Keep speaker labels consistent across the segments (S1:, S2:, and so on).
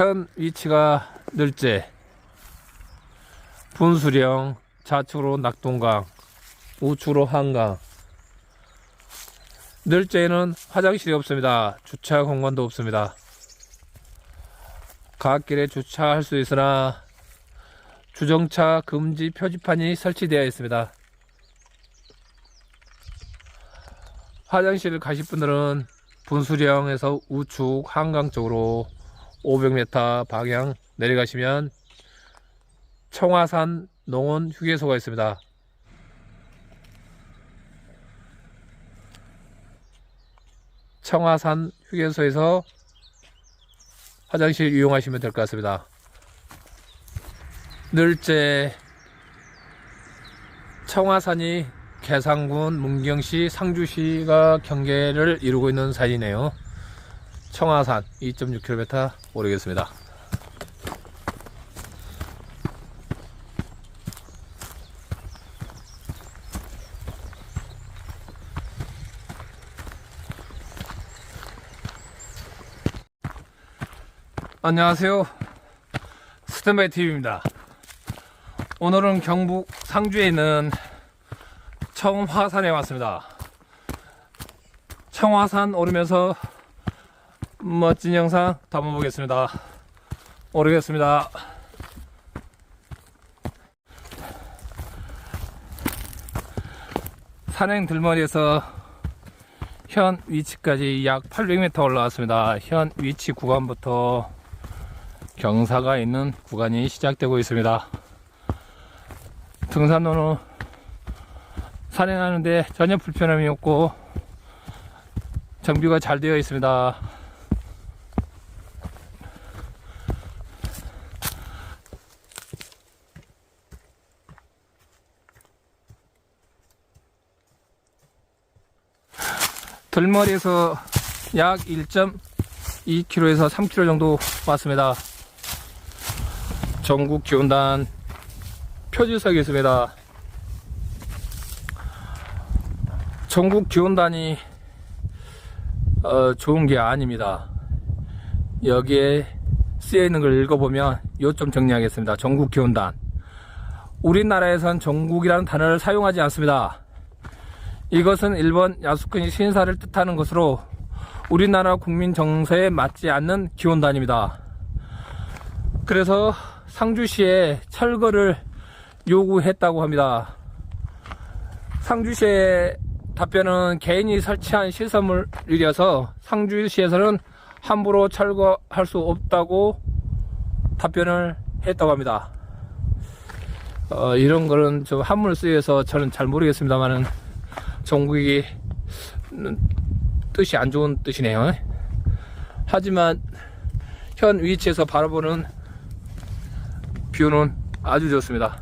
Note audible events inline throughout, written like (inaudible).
S1: 현 위치가 늘제, 분수령, 좌측으로 낙동강, 우측으로 한강. 늘제에는 화장실이 없습니다. 주차 공간도 없습니다. 갓길에 주차할 수 있으나 주정차 금지 표지판이 설치되어 있습니다. 화장실 가실 분들은 분수령에서 우측 한강 쪽으로 500m 방향 내려가시면 청화산 농원 휴게소가 있습니다. 청화산 휴게소에서 화장실 이용하시면 될 것 같습니다. 늘제 청화산이 계상군, 문경시, 상주시가 경계를 이루고 있는 산이네요. 청화산 2.6km 오르겠습니다. 안녕하세요. 스탠바이 TV입니다. 오늘은 경북 상주에 있는 청화산에 왔습니다. 청화산 오르면서 멋진 영상 담아보겠습니다. 오르겠습니다. 산행 들머리에서 현 위치까지 약 800m 올라왔습니다. 현 위치 구간부터 경사가 있는 구간이 시작되고 있습니다. 등산로는 산행하는데 전혀 불편함이 없고 정비가 잘 되어 있습니다. 들머리에서 약 1.2km에서 3km 정도 왔습니다. 전국 기온단 표지석이 있습니다. 전국 기온단이 어, 좋은 게 아닙니다. 여기에 쓰여 있는 걸 읽어보면 요점 정리하겠습니다. 전국 기온단. 우리나라에선 전국이라는 단어를 사용하지 않습니다. 이것은 일본 야스쿠니 신사를 뜻하는 것으로 우리나라 국민 정서에 맞지 않는 기온단입니다. 그래서 상주시에 철거를 요구했다고 합니다. 상주시의 답변은 개인이 설치한 시설물이라서 상주시에서는 함부로 철거할 수 없다고 답변을 했다고 합니다. 어, 이런 거는 좀 한문을 쓰여서 저는 잘 모르겠습니다만은 전국이 뜻이 안 좋은 뜻이네요. 하지만 현 위치에서 바라보는 뷰는 아주 좋습니다.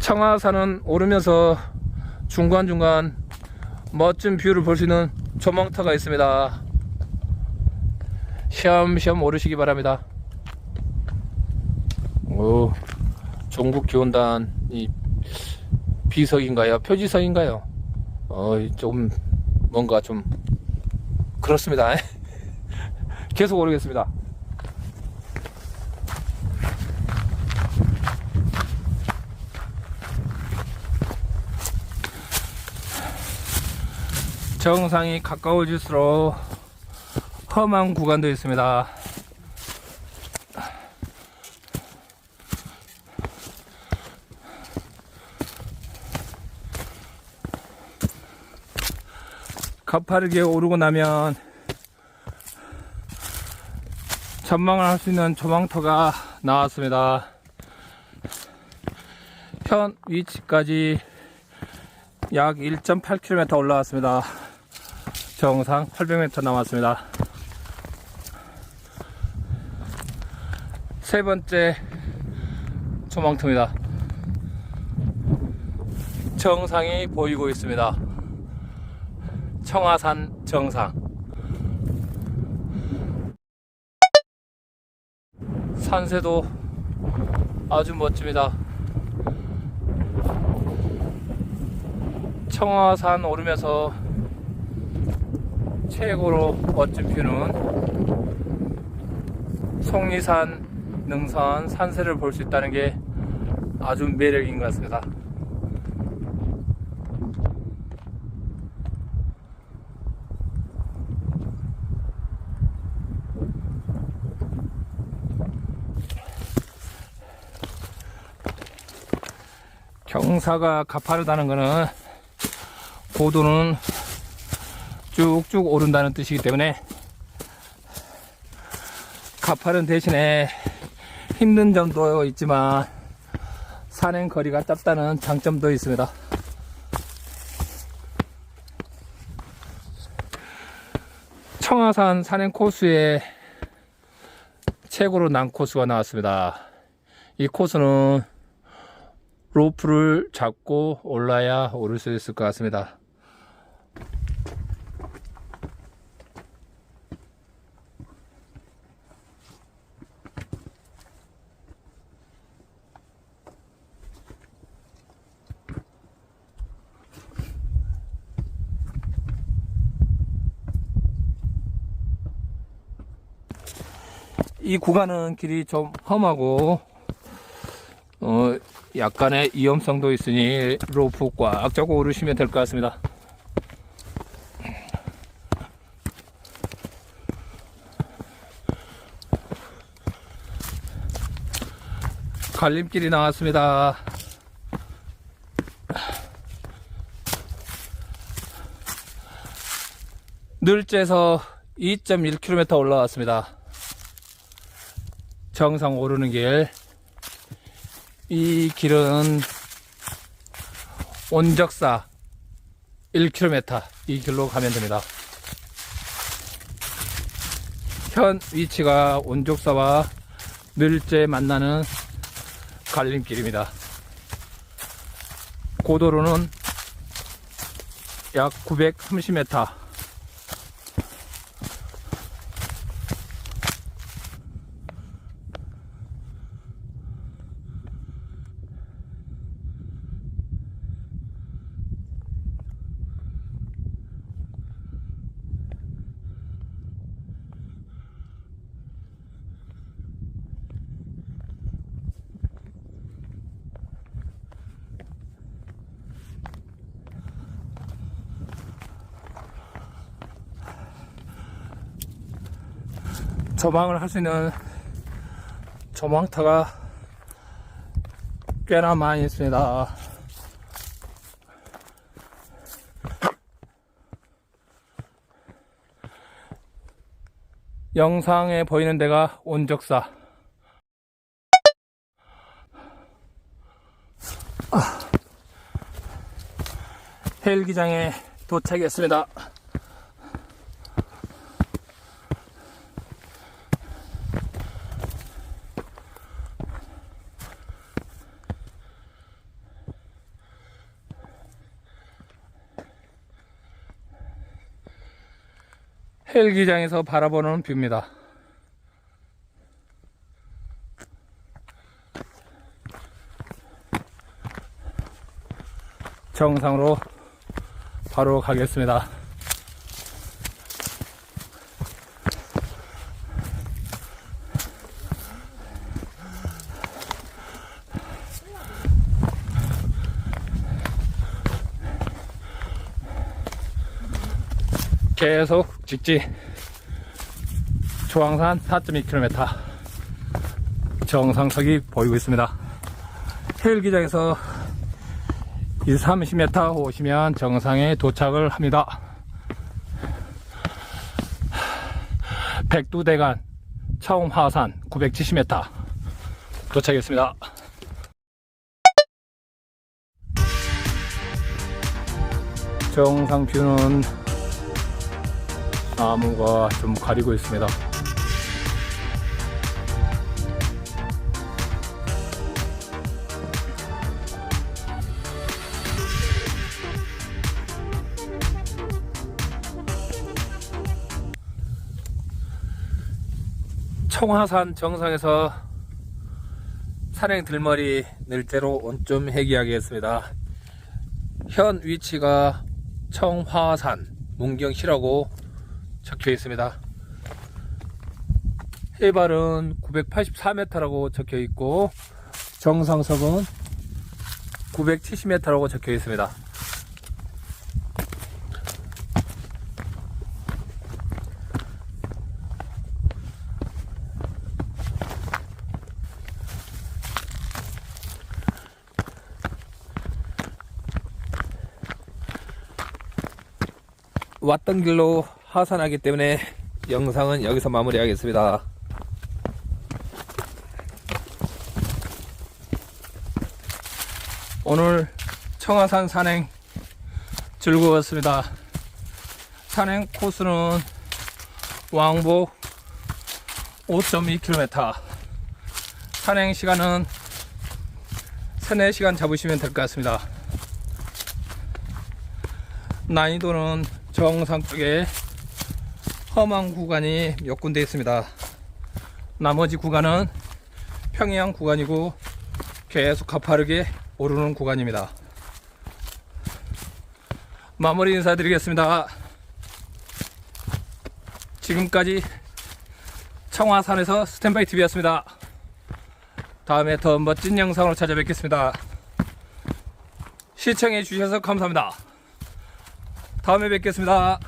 S1: 청하산은 오르면서 중간중간 멋진 뷰를 볼 수 있는 조망터가 있습니다. 시험시험 오르시기 바랍니다. 오, 전국 기온단 이 비석인가요? 표지석인가요? 어, 좀 뭔가 좀 그렇습니다. (laughs) 계속 오르겠습니다. 정상이 가까워질수록 험한 구간도 있습니다. 가파르게 오르고 나면 전망을 할 수 있는 조망터가 나왔습니다. 현 위치까지 약 1.8km 올라왔습니다. 정상 800m 남았습니다. 세 번째 조망터입니다. 정상이 보이고 있습니다. 청하산 정상. 산세도 아주 멋집니다. 청하산 오르면서 최고로 멋진 뷰는 속리산 능선 산세를 볼 수 있다는 게 아주 매력인 것 같습니다. 경사가 가파르다는 것은 고도는 쭉쭉 오른다는 뜻이기 때문에 가파른 대신에 힘든 점도 있지만 산행 거리가 짧다는 장점도 있습니다. 청하산 산행 코스에 최고로 난 코스가 나왔습니다. 이 코스는 로프를 잡고 올라야 오를 수 있을 것 같습니다. 이 구간은 길이 좀 험하고 어, 약간의 위험성도 있으니 로프 꽉 잡고 오르시면 될 것 같습니다. 갈림길이 나왔습니다. 늘째에서 2.1km 올라왔습니다. 정상 오르는 길. 이 길은 온적사 1km 이 길로 가면 됩니다. 현 위치가 온적사와 늘제 만나는 갈림길입니다. 고도로는 약 930m 저방을 할 수 있는 저방터가 꽤나 많이 있습니다. 영상에 보이는 데가 온적사. 아. 헬기장에 도착했습니다. 헬기장에서 바라보는 뷰입니다. 정상으로 바로 가겠습니다. 계속 직지 조항산 4.2km 정상석이 보이고 있습니다. 헬기장에서 2, 30m 오시면 정상에 도착을 합니다. 백두대간 처음하산 970m 도착했습니다. 정상 뷰는 나무가 좀 가리고 있습니다. 청화산 정상에서 산행 들머리 늘대로 온좀 해기하겠습니다. 현 위치가 청화산 문경시라고 적혀 있습니다. 해발은 984m라고 적혀 있고 정상석은 970m라고 적혀 있습니다. 왔던 길로 하산하기 때문에 영상은 여기서 마무리하겠습니다. 오늘 청하산 산행 즐거웠습니다. 산행 코스는 왕복 5.2km. 산행 시간은 3, 4시간 잡으시면 될 것 같습니다. 난이도는 정상 쪽에 험한 구간이 몇 군데 있습니다. 나머지 구간은 평양 구간이고 계속 가파르게 오르는 구간입니다. 마무리 인사드리겠습니다. 지금까지 청화산에서 스탠바이 TV였습니다. 다음에 더 멋진 영상으로 찾아뵙겠습니다. 시청해 주셔서 감사합니다. 다음에 뵙겠습니다.